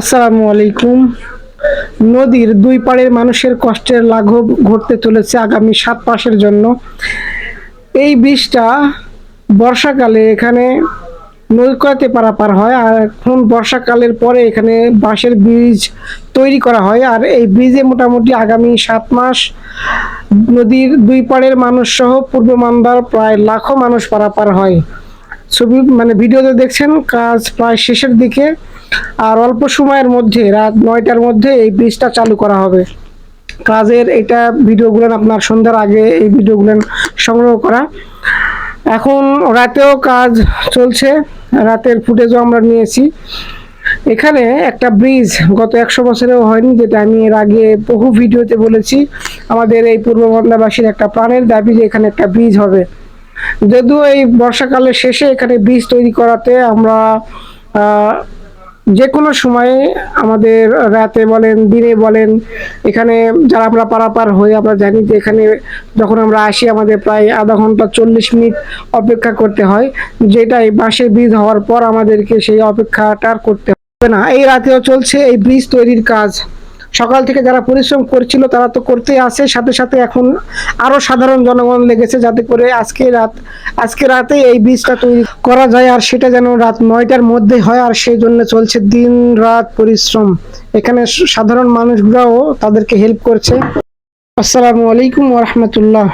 আসসালামু আলাইকুম। নদীর দুই পাড়ের মানুষের কষ্টের লাঘব ঘটতে চলেছে আগামী সাত মাসের জন্য। এই বীজটা বর্ষাকালে এখানে নৌকাতে পারাপার হয় আর এখন বর্ষাকালের পরে এখানে বাঁশের ব্রিজ তৈরি করা হয় আর এই ব্রিজে মোটামুটি আগামী সাত মাস নদীর দুই পাড়ের মানুষ সহ পূর্ব মান্দার প্রায় লাখো মানুষ পারাপার হয়। ছবি মানে ভিডিওতে দেখছেন, কাজ প্রায় শেষের দিকে, আর অল্প সময়ের মধ্যে, রাত নয়টার মধ্যে এই ব্রিজটা চালু করা হবে। কাজের এটা ভিডিওগুলো আপনার সন্ধ্যার আগে এই ভিডিওগুলো সংগ্রহ করা। এখন রাতেও কাজ চলছে, রাতের ফুটেজও আমরা নিয়েছি। এখানে একটা ব্রিজ গত একশো বছরেও হয়নি, যেটা আমি এর আগে বহু ভিডিওতে বলেছি। আমাদের এই পূর্ব বাংলাবাসীর একটা প্রাণের দাবি যে এখানে একটা ব্রিজ হবে। যদিও এই বর্ষাকালের শেষে এখানে ব্রিজ তৈরি করাতে আমরা যে কোনো সময়ে আমাদের রাতে বলেন, দিনে বলেন, এখানে যারা আমরা পারাপার হই, আমরা জানি যে এখানে যখন আমরা আসি, আমাদের প্রায় আধা ঘণ্টা চল্লিশ মিনিট অপেক্ষা করতে হয়। যেটা এই বাঁশের ব্রিজ হওয়ার পর আমাদেরকে সেই অপেক্ষাটা করতে হবে না। এই রাতেও চলছে এই ব্রিজ তৈরির কাজ। সকাল থেকে যারা পরিশ্রম করছিল তারা তো করতে আসে। সাথে সাথে এখন আরও সাধারণ জনগণ লেগেছে যাতে করে আজকে রাত, আজকে রাতে এই বীজটা তৈরি করা যায় আর সেটা যেন রাত নয়টার মধ্যে হয় আর সেই জন্য চলছে দিন রাত পরিশ্রম। এখানে সাধারণ মানুষগুলাও তাদেরকে হেল্প করছে। আসসালামু আলাইকুম ওরহমতুল্লাহ